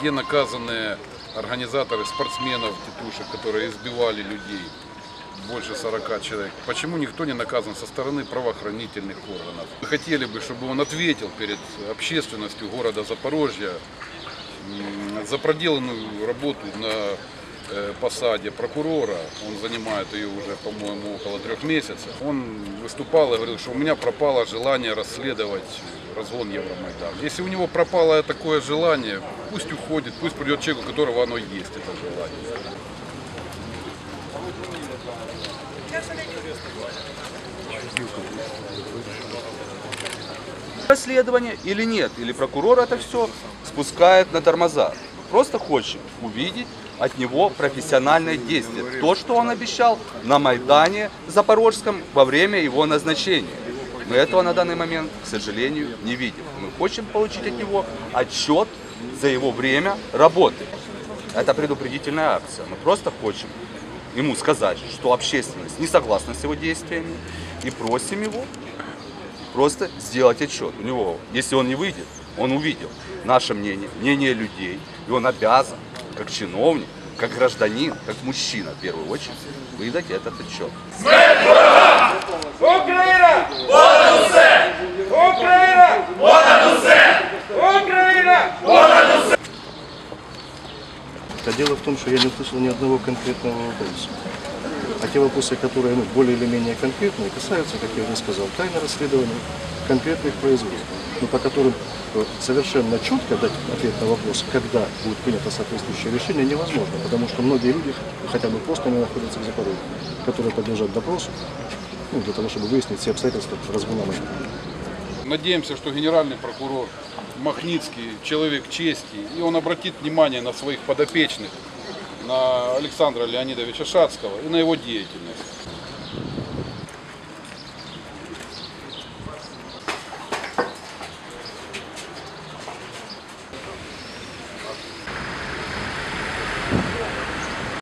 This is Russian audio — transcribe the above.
Где наказаны организаторы спортсменов, тетушек, которые избивали людей, больше 40 человек? Почему никто не наказан со стороны правоохранительных органов? Мы хотели бы, чтобы он ответил перед общественностью города Запорожья за проделанную работу на посаде прокурора. Он занимает ее уже, по-моему, около трех месяцев. Он выступал и говорил, что у меня пропало желание расследовать разгон Евромайдан. Если у него пропало такое желание, пусть уходит, пусть придет человек, у которого оно есть, это желание. расследование или нет, или прокурор это все спускает на тормоза. Просто хочет увидеть от него профессиональное действие. То, что он обещал на Майдане Запорожском во время его назначения. Мы этого на данный момент, к сожалению, не видим. Мы хотим получить от него отчет за его время работы. Это предупредительная акция. Мы просто хотим ему сказать, что общественность не согласна с его действиями и просим его просто сделать отчет. У него, если он не выйдет, он увидел наше мнение, мнение людей, и он обязан, как чиновник, как гражданин, как мужчина в первую очередь, выдать этот отчет. Україна! Понад усе! Україна! Понад усе! Україна! А дело в том, что я не услышал ни одного конкретного вопроса. А те вопросы, которые ну, более или менее конкретные, касаются, как я уже сказал, тайны расследования, конкретных производств, но по которым э, совершенно четко дать ответ на вопрос, когда будет принято соответствующее решение, невозможно, потому что многие люди, хотя бы просто не находятся в Запорожье, которые подлежат допросу, ну, для того, чтобы выяснить все обстоятельства Майдана. Надеемся, что генеральный прокурор Махницкий человек чести, и он обратит внимание на своих подопечных, на Александра Леонидовича Шацкого и на его деятельность.